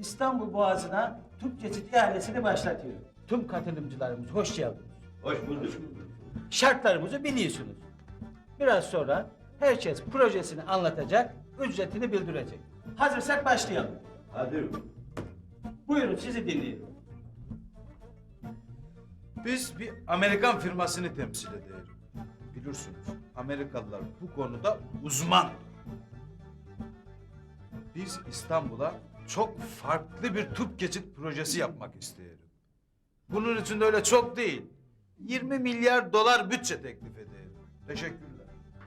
İstanbul Boğazı'na Türk geçit ihalesini başlatıyor. Tüm katılımcılarımız hoş geldiniz. Hoş bulduk. Şartlarımızı biliyorsunuz. Biraz sonra herkes projesini anlatacak, ücretini bildirecek. Hazırsak başlayalım. Hazırım. Buyurun sizi dinliyorum. Biz bir Amerikan firmasını temsil ediyoruz. Bilirsiniz Amerikalılar bu konuda uzman. Biz İstanbul'a çok farklı bir tüp geçit projesi yapmak istiyoruz. Bunun için de öyle çok değil. 20 milyar dolar bütçe teklif ediyoruz. Teşekkürler.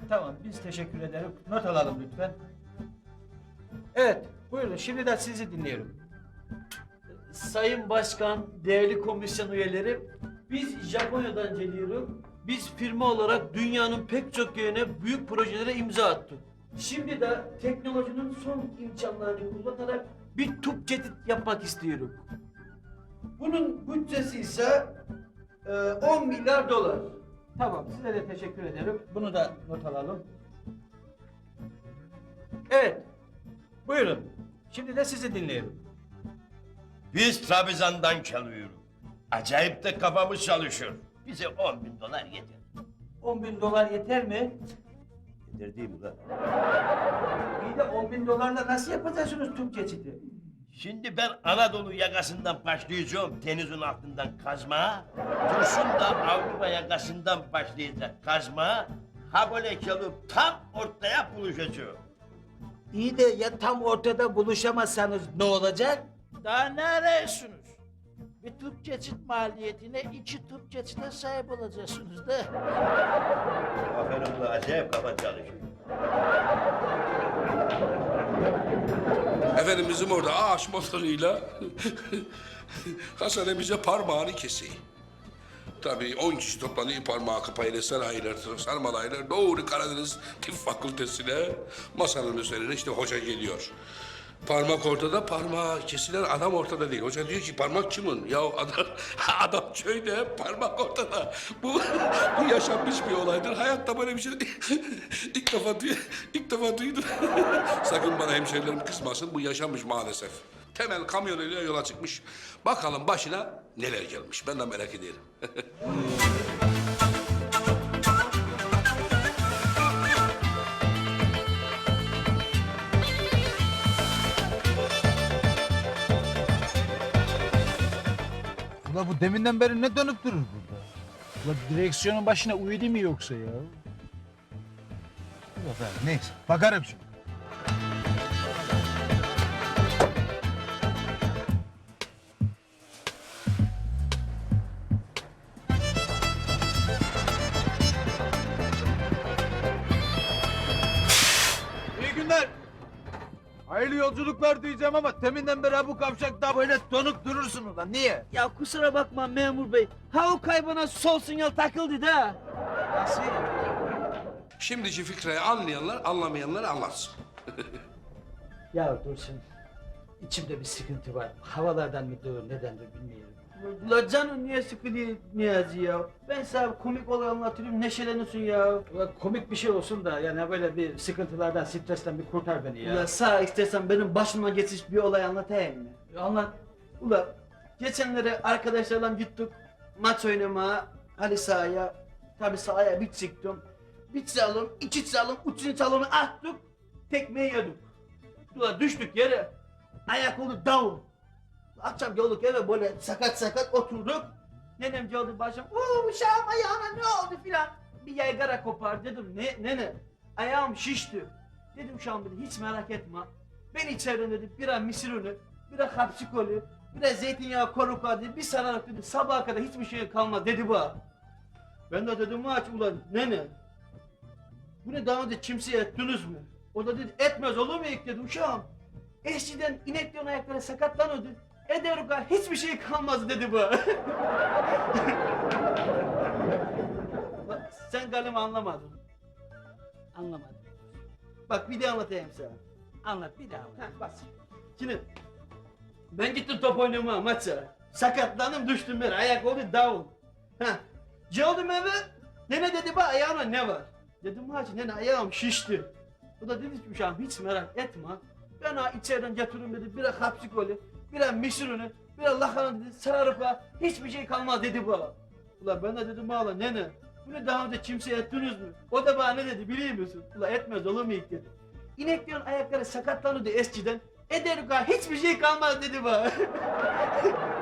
Tamam biz teşekkür ederim. Not alalım lütfen. Evet buyurun şimdi de sizi dinliyorum. Sayın Başkan, değerli komisyon üyeleri, biz Japonya'dan geliyoruz. Biz firma olarak dünyanın pek çok yerine büyük projelere imza attık. Şimdi de teknolojinin son imkanlarını kullanarak bir tüp cedid yapmak istiyorum. Bunun bütçesi ise e, 10 milyar dolar. Tamam size de teşekkür ederim. Bunu da not alalım. Evet. Buyurun. Şimdi de sizi dinliyorum. Biz Trabzon'dan geliyoruz. Acayip de kafamız çalışıyor. Bize 10 bin dolar yeter. 10 bin dolar yeter mi? Yeter değil mi lan? De 10 bin dolarla nasıl yapacaksınız Türk geçidi? Şimdi ben Anadolu yakasından başlayacağım denizin altından kazma. Dursun da Avrupa yakasından başlayacak kazma. Ha böyle gelip tam ortaya buluşacağım. İyi de ya tam ortada buluşamazsanız ne olacak? Daha ne arıyorsunuz? Bir tüp geçit maliyetine iki tüp geçite sahip olacaksınız da. Aferin ulan acayip kafa çalışıyor. Efendim bizim orada ağaç motoruyla Hasan bize parmağını kesiyor. Tabii 10 kişi toplanıyor parmağı kapayla saraylar, sarmalaylar doğru Karadeniz Tıp Fakültesine masanın üzerine işte hoca geliyor. Parmak ortada, parmağı kesilen adam ortada değil. Hoca diyor ki parmak kimin? Ya adam, adam köyde, parmak ortada. Bu, bu yaşanmış bir olaydır. Hayatta böyle bir şey ilk defa duy, ilk defa duydum. Sakın bana hemşerilerim kızmasın. Bu yaşanmış maalesef. Temel kamyonuyla yola çıkmış. Bakalım başına neler gelmiş. Ben de merak ediyorum. Ula bu deminden beri ne dönüp durur burada? Ula direksiyonun başına uyudu mu yoksa ya? Ben neyse bakarım şimdi. Hayırlı yolculuklar diyeceğim ama teminden beri bu kavşakta böyle donup durursun ulan. Niye? Ya kusura bakma memur bey. Ha o kaybana sol sinyal takıldı da. Nasıl? Şimdiki fikreyi anlayanlar anlamayanlar anlatsın. Ya Dursun. içimde bir sıkıntı var. Havalardan mıdır, nedendir bilmiyorum. La canım niye sıkılıyor Niyazi ya? Ben sana komik olay anlatayım neşelenirsin ya. Ulan komik bir şey olsun da yani böyle bir sıkıntılardan, stresten bir kurtar beni ya. Ya sağ istersen benim başıma geçmiş bir olay anlatayım mı? Anlat. Ula geçenlere arkadaşlarla gittik maç oynamaya halı sahaya. Tabi sahaya bir çıktım. Bir çalım, iki çalım, üçüncü çalımı attık. Tekmeyi yedik. Ula düştük yere. Ayak oldu down. Akşam geldik eve böyle sakat sakat oturduk. Nenem geldi başım. Uuu uşağım ayağına ne oldu filan. Bir yaygara kopar dedim. Ne nene? Ayağım şişti. Dedim uşağım dedi hiç merak etme. Ben içeriden dedi biraz misir unu, biraz hapsi kolu, biraz zeytinyağı koruk dedi. Bir sararak dedi sabaha kadar hiçbir şey kalmaz dedi bu. Ben de dedim aç ulan nene. Bunu daha önce kimseye ettiniz mi? O da dedi etmez olur mu dedi uşağım. Eskiden ineklerin ayakları sakatlanıyordu. Eder o hiçbir şey kalmaz dedi bu. Bak, Sen galiba anlamadın. Anlamadım. Bak bir de anlatayım sana. Anlat bir daha anlat. Bak. Şimdi ben gittim top oynamaya maça. Sakatlandım düştüm ben ayak oldu down. Ha. Geldim eve. Nene dedi bak ayağına ne var? Dedim hacı nene ayağım şişti. O da dedi ki hiç merak etme. Ben ha içeriden getiririm dedi. Biraz hapsi golü. Biraz misurunu, biraz lahanı dedi, sararıp ha, hiçbir şey kalmaz dedi bu. Ulan ben de dedim valla nene, bunu daha önce kimseye ettiniz mi? O da bana ne dedi biliyor musun? Ulan etmez olur mu ilk dedi. İneklerin ayakları sakatlanırdı eskiden, ederük ha hiçbir şey kalmaz dedi bana. Ulan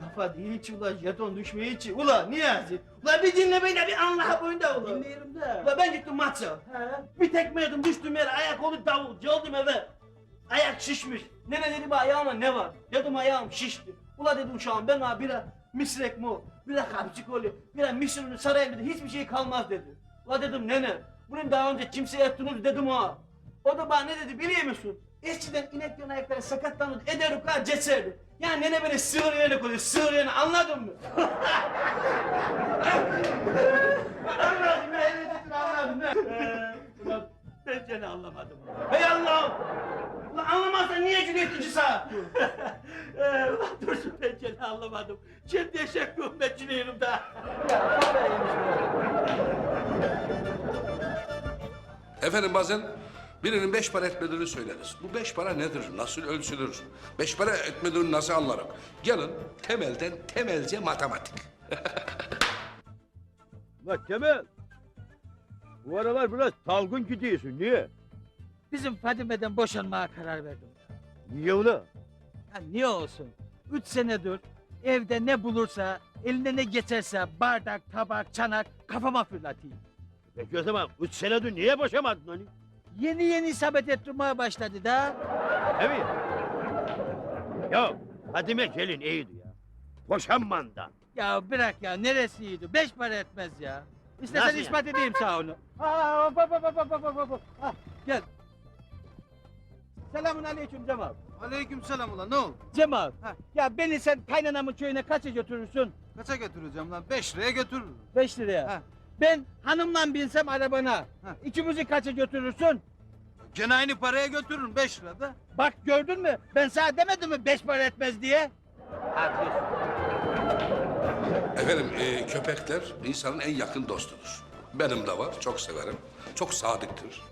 Kafa değil hiç ulan jeton düşmeye hiç. Ulan Niyazi. Ulan bir dinle beni de bir anla boyunda ulan. Dinliyorum da. Ulan ben gittim maça. Bir tekme yedim düştüm yere ayak oldu davul. Geldim eve. Ayak şişmiş. Nene dedi bu ayağıma ne var? Dedim ayağım şişti. Ula dedim şu an ben ha bira misrek mu? Bira kapçık oluyor. Bira misrunu sarayım dedi. Hiçbir şey kalmaz dedi. Ula dedim nene. Bunun daha önce kimseye ettiniz dedim ha. O da bana ne dedi biliyor musun? Eskiden ineklerin ayakları sakatlanırdı. Eder ukar ceserdi. Yani nene böyle sığır yerine koyuyor. Sığır yerine anladın mı? anladım ya. Evet dedim anladım. ya. Ulan ben seni anlamadım. Hey Allah'ım. Ulan anlamazsan niye Cüneyt İnci sağ? Ee, ulan dursun ben seni anlamadım. Şimdi eşek gömmecini yanımda. Efendim bazen birinin beş para etmediğini söyleriz. Bu beş para nedir? Nasıl ölçülür? Beş para etmediğini nasıl anlarım? Gelin temelden temelce matematik. Ulan Temel. Bu aralar biraz dalgın gidiyorsun. Niye? Bizim Fadime'den boşanmaya karar verdim. Niye ulan? Ya niye olsun? Üç senedir evde ne bulursa, eline ne geçerse bardak, tabak, çanak kafama fırlatayım. Peki o zaman üç senedir niye boşamadın hani? Yeni yeni isabet ettirmeye başladı da. Mi? Ya Fadime gelin iyiydi ya. Boşanmanda. Ya bırak ya neresiydi? Beş para etmez ya. İstersen Nasıl ispat edeyim sana onu. Aa, hop, hop, hop, hop, hop, hop, hop. Ah, gel. Selamun aleyküm Cemal. Aleykümselam ulan ne oldu? Cemal. Ya beni sen kaynanamın köyüne kaça götürürsün? Kaça götüreceğim lan? Beş liraya götürürüm. Beş liraya. Ha. Ben hanımla binsem arabana. Ha. İkimizi kaça götürürsün? Gene aynı paraya götürürüm beş lirada. Bak gördün mü? Ben sana demedim mi beş para etmez diye? Efendim e, köpekler insanın en yakın dostudur. Benim de var, çok severim. Çok sadıktır.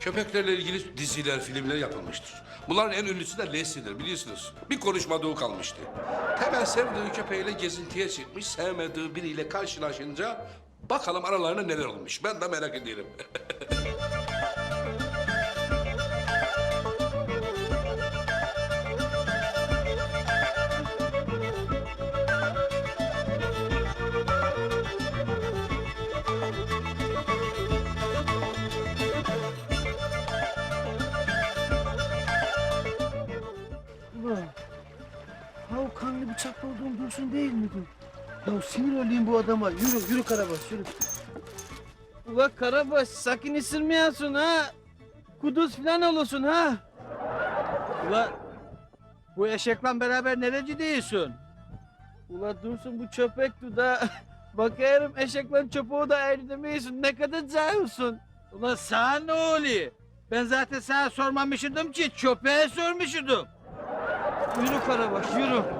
Köpeklerle ilgili diziler, filmler yapılmıştır. Bunların en ünlüsü de Leslie'dir biliyorsunuz. Bir konuşmadığı kalmıştı. Temel sevdiği köpeğiyle gezintiye çıkmış, sevmediği biriyle karşılaşınca bakalım aralarında neler olmuş. Ben de merak ediyorum. bıçaklı olduğum dursun değil mi bu? Ya sinir olayım bu adama. Yürü yürü Karabaş yürü. Ula Karabaş sakın ısırmayasın ha. Kuduz falan olursun ha. Ula bu eşekle beraber nereci değilsin? Ula dursun bu çöpekti da. Bakıyorum eşeklerin çöpeği da ayrı demiyorsun. Ne kadar cahilsin. Ulan sana ne oluyor? Ben zaten sana sormamışydım ki köpeğe sormuşydum. Yürü Karabaş yürü.